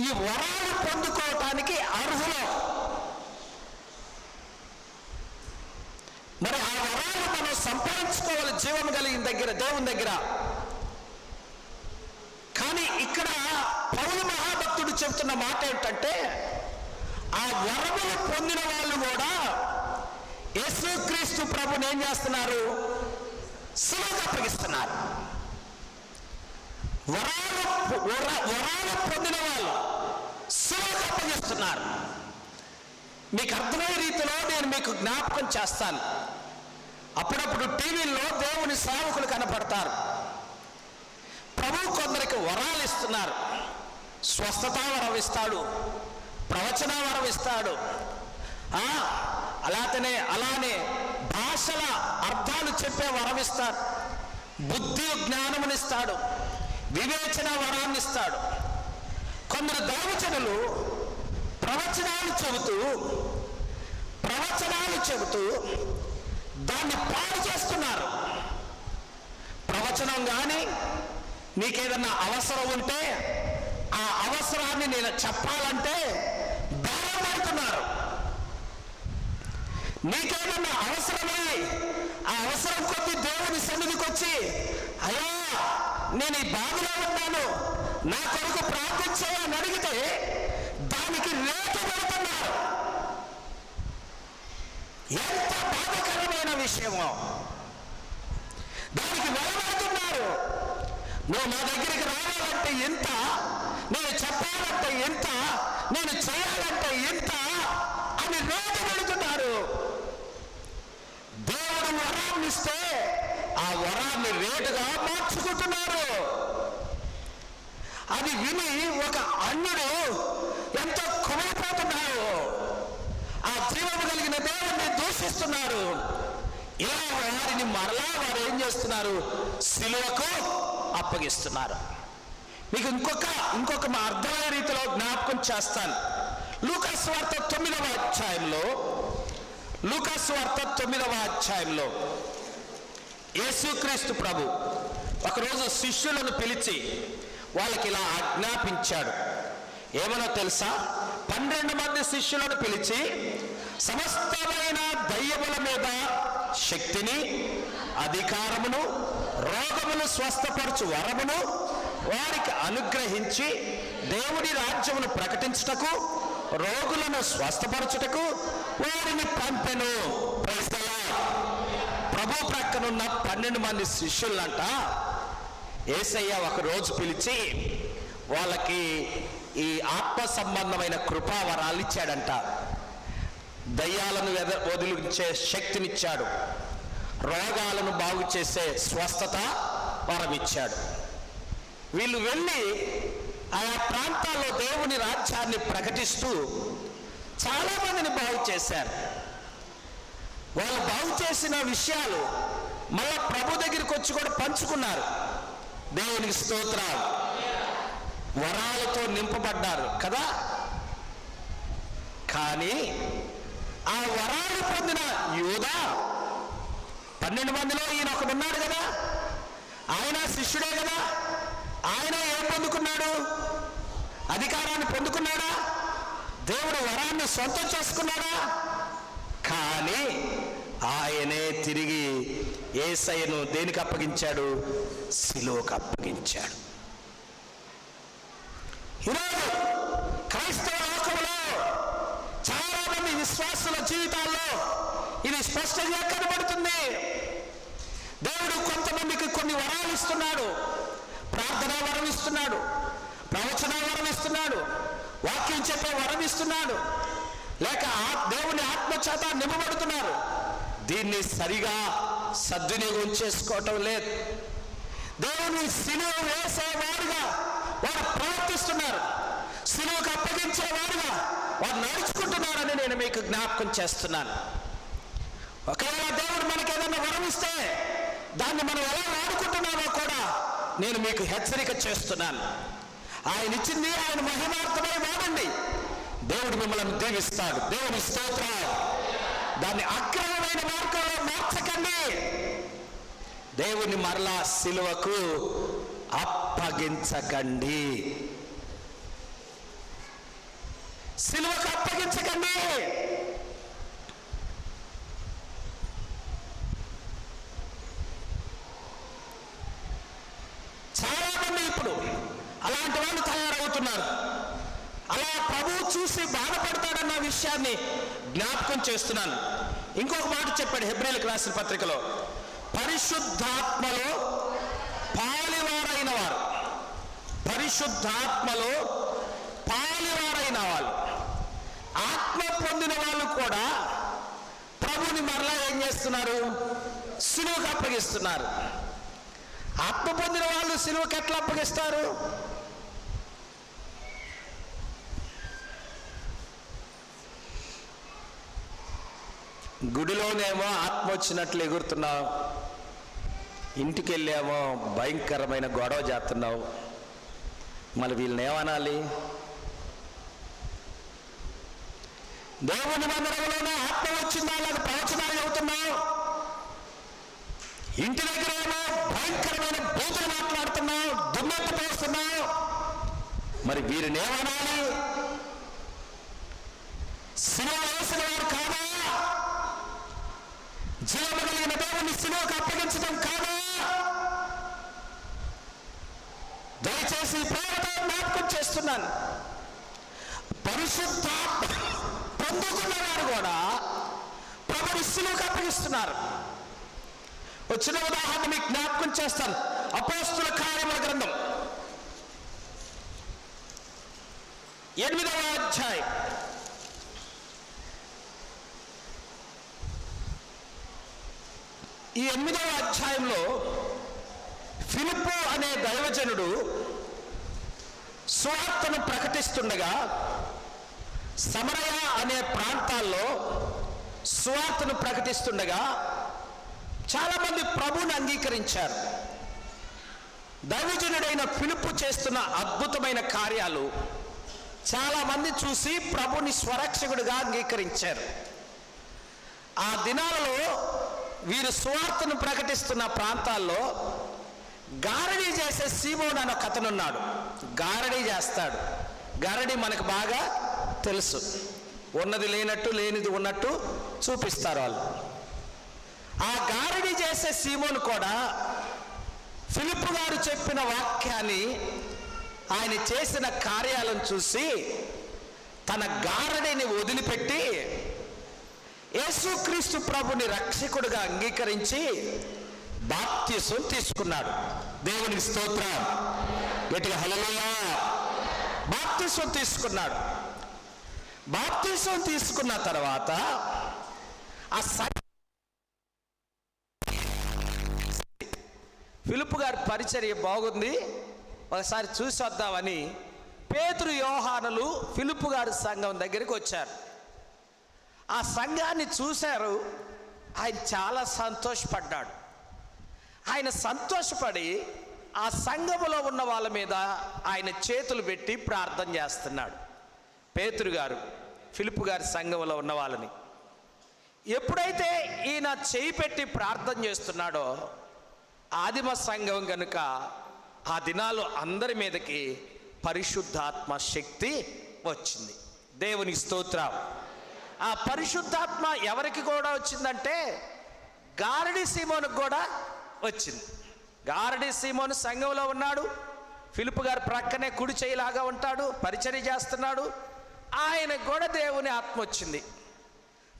ఈ వరాలు పొందుకోవటానికి అర్హులం. మరి ఆ వరాలు మనం సంపాదించుకోవాలి జీవం కలిగిన దగ్గర దేవుని దగ్గర. కానీ ఇక్కడ పౌరు మహాభక్తుడు చెబుతున్న మాట ఏంటంటే ఆ వరములు పొందిన వాళ్ళు కూడా యేసుక్రీస్తు ప్రభుని ఏం చేస్తున్నారు? సులువుగా అప్పగిస్తున్నారు వరాలు వర- వరాలు పొందిన వాళ్ళు శిలకు అప్పగిస్తున్నారు. మీకు అర్థమయ్యే రీతిలో నేను మీకు జ్ఞాపకం చేస్తాను. అప్పుడప్పుడు టీవీల్లో దేవుని సేవకులు కనపడతారు. ప్రభు కొందరికి వరాలు ఇస్తున్నారు. స్వస్థత వరం ఇస్తాడు. ప్రవచన వరం ఇస్తాడు. అలాతనే అలానే భాషల అర్థాలు చెప్పే వరం బుద్ధి జ్ఞానమునిస్తాడు. వివేచన వరాన్ని ఇస్తాడు కొందరు దైవజనులు ప్రవచనాలు చెబుతూ ప్రవచనాలు చెబుతూ దాన్ని పాడు చేస్తున్నారు. ప్రవచనం కానీ నీకేదన్నా అవసరం ఉంటే ఆ అవసరాన్ని నేను చెప్పాలంటే బేరం నీకేదన్నా అవసరమై ఆ అవసరం కొద్ది దేవుని సన్నిధికి వచ్చి అయ్యా నేను ఈ బాధలో ఉన్నాను. నా కొరకు ప్రార్థించాలని అడిగితే దానికి రేటు పెడుతున్నారు. ఎంత బాధకరమైన విషయమో. దానికి వెలబడుతున్నారు. నువ్వు నా దగ్గరికి రావాలంటే ఎంత? నేను చెప్పాలంటే ఎంత? నేను చేయాలంటే ఎంత? అని రేటు పెడుతున్నారు. దేవుడు వరాన్నిస్తే వరాన్ని రేటుగా మార్చుకుంటున్నారు. అది విని ఒక అన్నుడు ఎంతో కుమిలిపోతున్నారు ఆ జీవము కలిగిన దేవుణ్ణి దూషిస్తున్నారు ఇలా వారిని మరలా వారు ఏం చేస్తున్నారు? శిలువకు అప్పగిస్తున్నారు. మీకు ఇంకొక ఇంకొక మా రీతిలో జ్ఞాపకం చేస్తాను. లూకాస్ వార్త తొమ్మిదవ అధ్యాయంలో లూకాస్ వార్త తొమ్మిదవ అధ్యాయంలో యేసుక్రీస్తు ప్రభు ఒకరోజు శిష్యులను పిలిచి వాళ్ళకి ఇలా ఆజ్ఞాపించాడు ఏమనో తెలుసా పన్నెండు మంది శిష్యులను పిలిచి సమస్తమైన దయ్యముల మీద శక్తిని అధికారమును రోగమును స్వస్థపరచు వరమును వారికి అనుగ్రహించి దేవుడి రాజ్యమును ప్రకటించుటకు రోగులను స్వస్థపరచుటకు వారిని పంపెను Praise. ప్రభు ప్రక్కనున్న పన్నెండు మంది శిష్యులంట. ఏసయ్య ఒక రోజు పిలిచి వాళ్ళకి ఈ ఆత్మ సంబంధమైన కృపావరాలు ఇచ్చాడంట. దయ్యాలను వదిలించే శక్తినిచ్చాడు. రోగాలను బాగు చేసే స్వస్థత వరం ఇచ్చాడు వీళ్ళు వెళ్ళి ఆయా ప్రాంతాల్లో దేవుని రాజ్యాన్ని ప్రకటిస్తూ చాలా మందిని బాగు చేశారు. వాళ్ళు బాగు చేసిన విషయాలు మళ్ళా ప్రభు దగ్గరికి వచ్చి కూడా పంచుకున్నారు. దేవునికి స్తోత్రాలు. వరాలతో నింపబడ్డారు కదా? కానీ ఆ వరాలు పొందిన యోధా పన్నెండు మందిలో ఈయన ఒక ఉన్నాడు కదా? ఆయన శిష్యుడే కదా? ఆయన ఏం పొందుకున్నాడు? అధికారాన్ని పొందుకున్నాడా? దేవుడు వరాన్ని సొంతం చేసుకున్నాడా? కానీ ఆయనే తిరిగి ఏసయ్యను దేనికి అప్పగించాడు? శిలోకి అప్పగించాడు. ఈరోజు క్రైస్తవ లోకంలో చాలా మంది విశ్వాసుల జీవితాల్లో ఇది స్పష్టంగా కనబడుతుంది. దేవుడు కొంతమందికి కొన్ని వరాలు ఇస్తున్నాడు. ప్రార్థన వరం ఇస్తున్నాడు. ప్రవచన వరం ఇస్తున్నాడు. వాక్యం చెప్పే వరం ఇస్తున్నాడు. లేక ఆ- దేవుని ఆత్మచేత నింపబడుతున్నారు. దీన్ని సరిగా సద్వినియోగం చేసుకోవటం లేదు. దేవుని సిలువ వేసేవారుగా వారు ప్రవర్తిస్తున్నారు. సిలువకు అప్పగించేవారుగా వారు నడుచుకుంటున్నారని నేను మీకు జ్ఞాపకం చేస్తున్నాను. ఒకవేళ దేవుడు మనకి ఏదైనా వరం ఇస్తే దాన్ని మనం ఎలా వాడుకుంటున్నామో కూడా నేను మీకు హెచ్చరిక చేస్తున్నాను. ఆయన ఇచ్చింది ఆయన మహిమార్థమై వాడండి. దేవుడు మిమ్మల్ని దీవిస్తాడు. దేవుని స్తోత్రాలు. దాన్ని అక్రమమైన మార్గంలో మార్చకండి. దేవుని మరలా సిలువకు అప్పగించకండి. సిలువకు అప్పగించకండి. అలా ప్రభువు చూసి బాధపడతాడన్న విషయాన్ని జ్ఞాపకం చేస్తున్నాను. ఇంకొక మాట చెప్పాడు హెబ్రిల్కి రాసిన పత్రికలో. పరిశుద్ధాత్మలో పాలివారైన వారు పరిశుద్ధాత్మలో పాలివారైన వాళ్ళు ఆత్మ పొందిన వాళ్ళు కూడా ప్రభుని మరలా ఏం చేస్తున్నారు? సులువుకు అప్పగిస్తున్నారు. ఆత్మ పొందిన వాళ్ళు సిలువకి ఎట్లా అప్పగిస్తారు? గుడిలోనేమో ఆత్మ వచ్చినట్లు ఎగురుతున్నావు. ఇంటికి వెళ్ళేమో భయంకరమైన గొడవ చేస్తున్నావు మరి వీళ్ళని ఏమనాలి? దేవుని మందిరంలోనే ఆత్మ వచ్చిందా అలాగ ప్రవచనాలు అవుతున్నావు ఇంటి దగ్గర ఏమో భయంకరమైన బూతులు మాట్లాడుతున్నావు దుమ్మెత్త పోస్తున్నావు మరి వీరిని ఏమనాలి సినిమా వేసిన వారు కాదా జీవము కలిగిన దేవుని సిలువకు అప్పగించడం కాదా? దయచేసి ఈ ప్రేమతో జ్ఞాపకం చేస్తున్నాను. పరిశుద్ధ పొందుకున్నవారు కూడా ప్రభుని సిలువకు అప్పగిస్తున్నారు. వచ్చిన ఉదాహరణ మీకు జ్ఞాపకం చేస్తాను. అపోస్తుల కార్యముల గ్రంథం. ఎనిమిదవ అధ్యాయం. ఈ ఎనిమిదవ అధ్యాయంలో ఫిలిప్పు అనే దైవజనుడు సువార్తను ప్రకటిస్తుండగా సమరయ అనే ప్రాంతాల్లో సువార్తను ప్రకటిస్తుండగా చాలామంది ప్రభువుని అంగీకరించారు. దైవజనుడైన పిలుపు చేస్తున్న అద్భుతమైన కార్యాలు చాలామంది చూసి ప్రభుని స్వరక్షకుడిగా అంగీకరించారు. ఆ దినాలలో వీరు సువార్తను ప్రకటిస్తున్న ప్రాంతాల్లో గారడీ చేసే సీమోన్ అని ఒక అతనున్నాడు. గారడీ చేస్తాడు. గారడీ మనకు బాగా తెలుసు. ఉన్నది లేనట్టు లేనిది ఉన్నట్టు చూపిస్తారు వాళ్ళు. ఆ గారడీ చేసే సీమోన్ కూడా ఫిలిప్ గారు చెప్పిన వాక్యాన్ని ఆయన చేసిన కార్యాలను చూసి తన గారడిని వదిలిపెట్టి యేసుక్రీస్తు ప్రభుని రక్షకుడిగా అంగీకరించి బాప్తిసం తీసుకున్నాడు. దేవునికి స్తోత్రం. గట్టిగా హలలోయా బాప్తిసం తీసుకున్నాడు. బాప్తిసం తీసుకున్న తర్వాత ఆ స ఫిలిప్ గారి పరిచర్య బాగుంది. ఒకసారి చూసి వద్దామని పేతురు యోహానులు ఫిలిప్ గారి సంఘం దగ్గరికి వచ్చారు. ఆ సంఘాన్ని చూశారు ఆయన చాలా సంతోషపడ్డాడు. ఆయన సంతోషపడి ఆ సంఘములో ఉన్న వాళ్ళ మీద ఆయన చేతులు పెట్టి ప్రార్థన చేస్తున్నాడు. పేతురు గారు ఫిలిప్ గారి సంఘంలో ఉన్న వాళ్ళని. ఎప్పుడైతే ఈయన చేయి పెట్టి ప్రార్థన చేస్తున్నాడో ఆదిమ సంఘం కనుక ఆ దినాలు అందరి మీదకి పరిశుద్ధాత్మ శక్తి వచ్చింది. దేవుని స్తోత్రం. ఆ పరిశుద్ధాత్మ ఎవరికి కూడా వచ్చిందంటే గారడి సీమోనికి కూడా వచ్చింది. గారడి సీమోను సంఘంలో ఉన్నాడు. ఫిలిప్ గారు ప్రక్కనే కుడి చేయిలాగా ఉంటాడు పరిచర్య చేస్తున్నాడు. ఆయనకు కూడా దేవుని ఆత్మ వచ్చింది.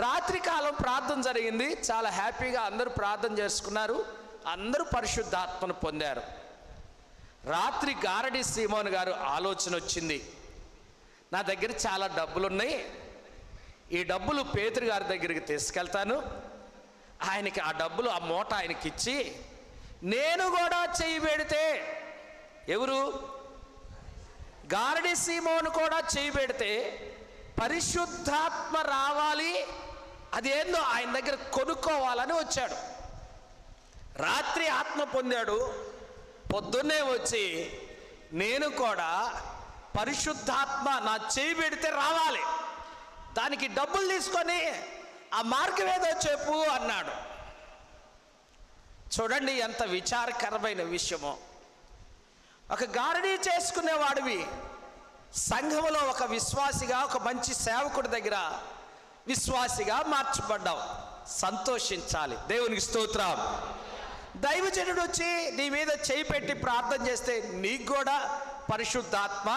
రాత్రికాలం ప్రార్థన జరిగింది. చాలా హ్యాపీగా అందరూ ప్రార్థన చేసుకున్నారు. అందరూ పరిశుద్ధాత్మను పొందారు. రాత్రి గారడి సీమోన్ గారు ఆలోచన వచ్చింది. నా దగ్గర చాలా డబ్బులు ఉన్నాయి ఈ డబ్బులు పేతురు గారి దగ్గరికి తీసుకెళ్తాను. ఆయనకి ఆ డబ్బులు ఆ మూట ఆయనకి ఇచ్చి నేను కూడా చెయ్యి పెడితే ఎవరు? గారడి సీమోను కూడా చెయ్యి పెడితే పరిశుద్ధాత్మ రావాలి అదేందో ఆయన దగ్గర కొనుక్కోవాలని వచ్చాడు. రాత్రి ఆత్మ పొందాడు పొద్దున్నే వచ్చి నేను కూడా పరిశుద్ధాత్మ నా చేయి పెడితే రావాలి. దానికి డబ్బులు తీసుకొని ఆ మార్గం ఏదో చెప్పు అన్నాడు. చూడండి ఎంత విచారకరమైన విషయమో. ఒక గారడీ చేసుకునేవాడివి. సంఘములో ఒక విశ్వాసిగా ఒక మంచి సేవకుడి దగ్గర విశ్వాసిగా మార్చబడ్డావు. సంతోషించాలి. దేవునికి స్తోత్రం. దైవజనుడు వచ్చి నీ మీద చేయి పెట్టి ప్రార్థన చేస్తే నీకు కూడా పరిశుద్ధాత్మ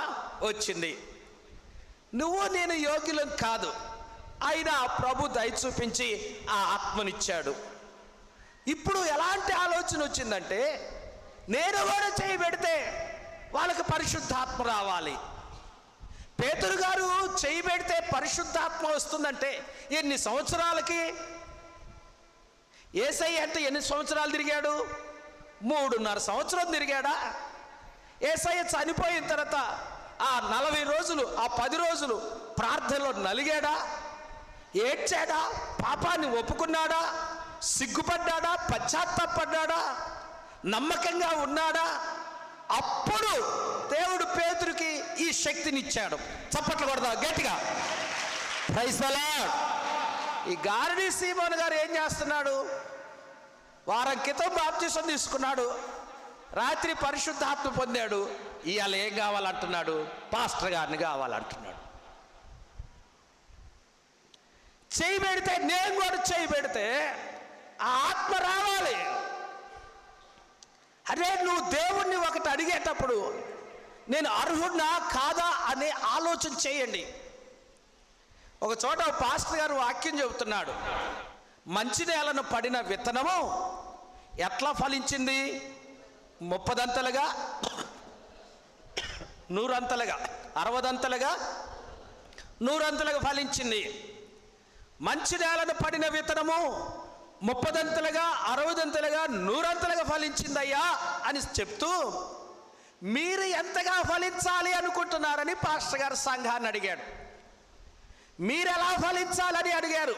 వచ్చింది. నువ్వు నేను యోగ్యులం కాదు. అయినా ప్రభు దయ చూపించి ఆ ఆత్మనిచ్చాడు. ఇప్పుడు ఎలాంటి ఆలోచన వచ్చిందంటే నేను కూడా చేయి పెడితే వాళ్ళకి పరిశుద్ధాత్మ రావాలి. పేతురు గారు చేయి పెడితే పరిశుద్ధాత్మ వస్తుందంటే ఎన్ని సంవత్సరాలకి? ఏసై అంటే ఎన్ని సంవత్సరాలు తిరిగాడు? మూడున్నర సంవత్సరం తిరిగాడా? ఏసయ్య చనిపోయిన తర్వాత ఆ నలభై రోజులు ఆ పది రోజులు ప్రార్థనలో నలిగాడా? ఏడ్చాడా? పాపాన్ని ఒప్పుకున్నాడా? సిగ్గుపడ్డాడా? పశ్చాత్తాపడ్డాడా? నమ్మకంగా ఉన్నాడా? అప్పుడు దేవుడు పేతురికి ఈ శక్తినిచ్చాడు. చప్పట్లు కొడదా గట్టిగా. ప్రైజ్ ఈ గారడీ సీమోన్ గారు ఏం చేస్తున్నాడు? వారం క్రితం బాప్తీసం తీసుకున్నాడు. రాత్రి పరిశుద్ధాత్మ పొందాడు. ఇవాళ ఏం కావాలంటున్నాడు? పాస్టర్ గారిని కావాలంటున్నాడు. చేయి పెడితే నేను కూడా చేయి పెడితే ఆ ఆత్మ రావాలి. అరే నువ్వు దేవుణ్ణి ఒకటి అడిగేటప్పుడు నేను అర్హుడినా కాదా అనే ఆలోచన చేయండి. ఒక చోట పాస్టర్ గారు వాక్యం చెబుతున్నాడు. మంచి నేలను పడిన విత్తనము ఎట్లా ఫలించింది? ముప్పదంతలుగా నూరంతలుగా అరవదంతలుగా నూరంతలుగా ఫలించింది. మంచి నేలను పడిన విత్తనము ముప్పదంతలుగా అరవదంతలుగా నూరంతలుగా ఫలించిందయ్యా అని చెప్తూ మీరు ఎంతగా ఫలించాలి అనుకుంటున్నారని పాస్టర్ గారు సంఘాన్ని అడిగాడు మీరు ఎలా ఫలించాలని అడిగారు.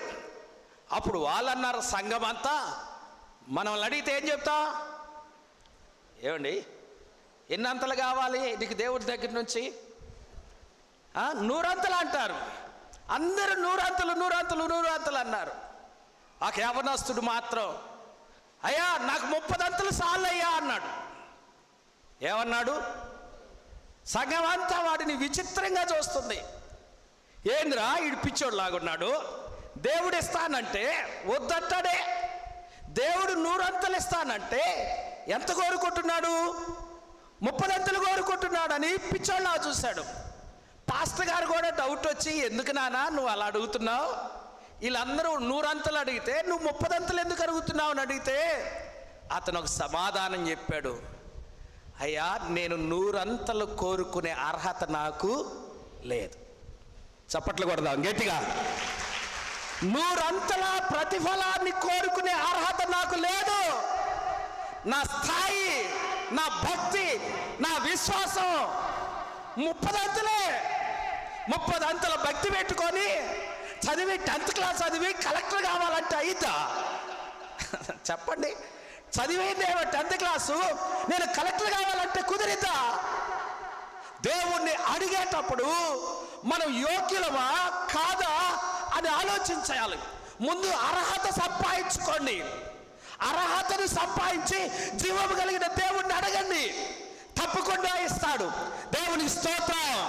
అప్పుడు వాళ్ళన్నారు సంఘం అంతా మనల్ని అడిగితే ఏం చెప్తా? ఏమండి? ఎన్నంతలు కావాలి నీకు దేవుడి దగ్గర నుంచి? ఆ, నూరంతలు అంటారు. అందరూ నూరంతలు నూరంతలు నూరంతలు అన్నారు. ఆ కేవనాస్తుడు మాత్రం అయ్యా నాకు ముప్పదంతలు సాలయ్యా అన్నాడు. ఏమన్నాడు? సగం అంతా వాడిని విచిత్రంగా చూస్తుంది. ఏంద్రా ఈడు పిచ్చోడు లాగున్నాడు దేవుడు ఇస్తానంటే వద్దంటాడే? దేవుడు నూరంతలు ఇస్తానంటే ఎంత కోరుకుంటున్నాడు ముప్పదంతలు కోరుకుంటున్నాడని పిచ్చోళ్ళ చూశాడు. పాస్టర్ గారు కూడా డౌట్ వచ్చి ఎందుకు నానా నువ్వు అలా అడుగుతున్నావు? వీళ్ళందరూ నూరంతలు అడిగితే నువ్వు ముప్పదంతలు ఎందుకు అడుగుతున్నావు? అని అడిగితే అతను ఒక సమాధానం చెప్పాడు. అయ్యా నేను నూరంతలు కోరుకునే అర్హత నాకు లేదు. చప్పట్లు కొడదాం గట్టిగా. నూరంతల ప్రతిఫలాన్ని కోరుకునే అర్హత నాకు లేదు. నా స్థాయి నా భక్తి నా విశ్వాసం ముప్పదంతులే ముప్పదంతుల భక్తి పెట్టుకొని చదివి టెన్త్ క్లాస్ చదివి కలెక్టర్ కావాలంటే అయితా చెప్పండి. చదివిందేమో టెన్త్ క్లాసు నేను కలెక్టర్ కావాలంటే కుదిరిద్దా? దేవుణ్ణి అడిగేటప్పుడు మనం యోగ్యులమా కాదా అని ఆలోచించాలి. ముందు అర్హత సంపాదించుకోండి. అర్హతను సంపాదించి జీవం కలిగిన దేవుణ్ణి అడగండి. తప్పకుండా ఇస్తాడు. దేవునికి స్తోత్రం.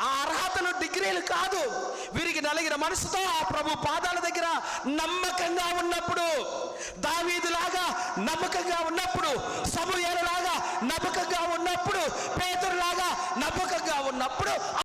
ఆ అర్హతలు డిగ్రీలు కాదు. వీరికి నలిగిన మనసుతో ఆ ప్రభు పాదాల దగ్గర నమ్మకంగా ఉన్నప్పుడు దావీదులాగా నమ్మకంగా ఉన్నప్పుడు సమూహలాగా నమ్మకంగా ఉన్నప్పుడు పేదరులాగా నమ్మకంగా ఉన్నప్పుడు